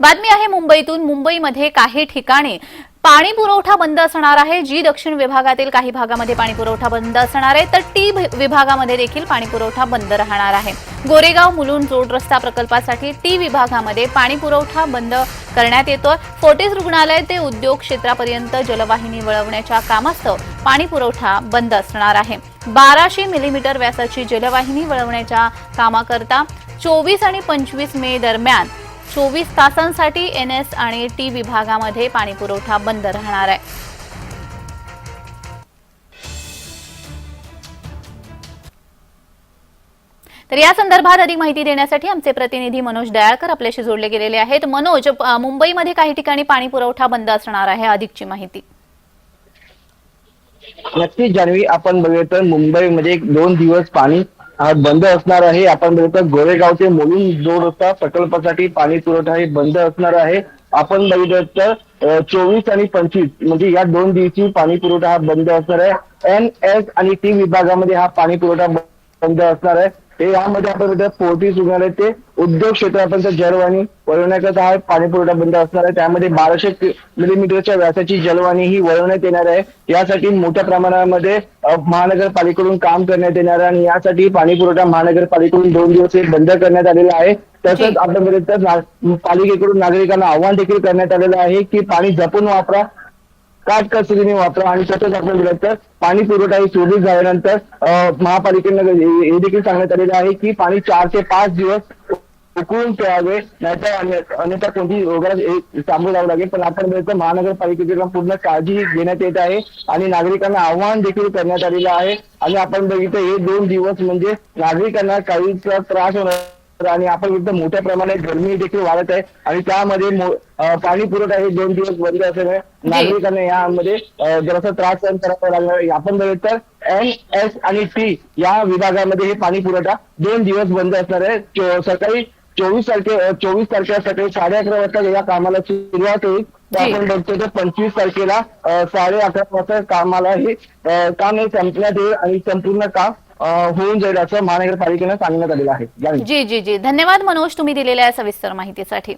बातमी आहे मुंबईतून. मुंबईमध्ये काही ठिकाणी पाणी पुरवठा बंद असणार आहे. जी दक्षिण विभागातील काही भागामध्ये पाणी पुरवठा बंद असणार आहे तर टी विभागामध्ये देखील पाणी पुरवठा बंद राहणार आहे. गोरेगाव मुलुंड जोड रस्ता प्रकल्पासाठी टी विभागामध्ये पाणी पुरवठा बंद करण्यात येतोय. फोर्टिस रुग्णालय ते उद्योग क्षेत्रापर्यंत जलवाहिनी वळवण्याच्या कामास्तव पाणी पुरवठा बंद असणार आहे. बाराशे मिलीमीटर व्यासाची जलवाहिनी वळवण्याच्या कामाकरता चोवीस आणि पंचवीस मे दरम्यान चोवीस तासांसाठी एन एस आणि टी विभागामध्ये पाणीपुरवठा बंद राहणार आहे. तर या संदर्भात अधिक माहिती देण्यासाठी आमचे प्रतिनिधी मनोज दयाळकर आपल्याशी जोडले गेलेले आहेत. मनोज मुंबईमध्ये काही ठिकाणी पाणी पुरवठा बंद असणार आहे अधिकची माहिती. नक्कीच जानवी आपण बघूया तर मुंबईमध्ये दोन दिवस पाणी अ, बंद असणार आहे. आपण बघितलं गोरेगाव ते जोड रस्ता प्रकल्पासाठी पाणी पुरवठा हे बंद असणार आहे. आपण बघितलं तर चोवीस आणि पंचवीस म्हणजे या दोन दिवशी पाणी पुरवठा हा बंद असणार आहे. एन एस आणि टी विभागामध्ये हा पाणी पुरवठा बंद असणार आहे. हे यामध्ये आपण बघितलं फोर्टीस रुग्णालय ते उद्योग क्षेत्रापर्यंत जलवाणी वळवण्याकरता हा पाणी पुरवठा बंद असणार आहे. त्यामध्ये बाराशे मिलीमीटरच्या व्यासाची जलवाणी ही वळवण्यात येणार आहे. यासाठी मोठ्या प्रमाणामध्ये महानगरपालिकेकडून काम करण्यात येणार आहे आणि यासाठी पाणी पुरवठा महानगरपालिकेकडून दोन दिवस हे बंद करण्यात आलेला आहे. तसंच ना- पालिकेकडून नागरिकांना आव्हान देखील करण्यात आलेलं आहे की पाणी जपून वापरा. काटकसरीने वापरा आणि तसंच आपण दिलं तर पाणी पुरवठा ही सुरळीत झाल्यानंतर महापालिकेनं हे देखील सांगण्यात आलेलं आहे की पाणी चार ते पाच दिवस उकळून प्यावे नाहीतर अन्यथा कोणती वगैरे सामोरं जावं लागेल. पण आपण बघितलं महानगरपालिकेकडून पूर्ण काळजी घेण्यात येत आहे आणि नागरिकांना आव्हान देखील करण्यात आलेलं आहे. आणि आपण बघितलं हे दोन दिवस म्हणजे नागरिकांना काहीच त्रास होणार आणि आपण बघितलं मोठ्या प्रमाणात गरमी देखील वाढत आहे आणि त्यामध्ये पाणी पुरवठा हे दोन दिवस बंद असल्यामुळे नागरिकांना यामध्ये जरासा त्रास सहन करावा आहे. आपण बघितलं तर एन एस आणि टी या विभागामध्ये हे पाणी पुरवठा दोन दिवस बंद असणार आहे सकाळी चोवीस तारखे चोवीस तारखेला सकाळी साडे अकरा वाजता या कामाला सुरुवात होईल. आपण बघतो तर पंचवीस तारखेला साडे अकरा वाजता कामाला हे काम हे संपण्यात येईल आणि संपूर्ण काम होऊन जाईल असं महानगरपालिकेनं सांगण्यात आलेलं आहे. जी जी जी. धन्यवाद मनोज तुम्ही दिलेल्या सविस्तर माहितीसाठी.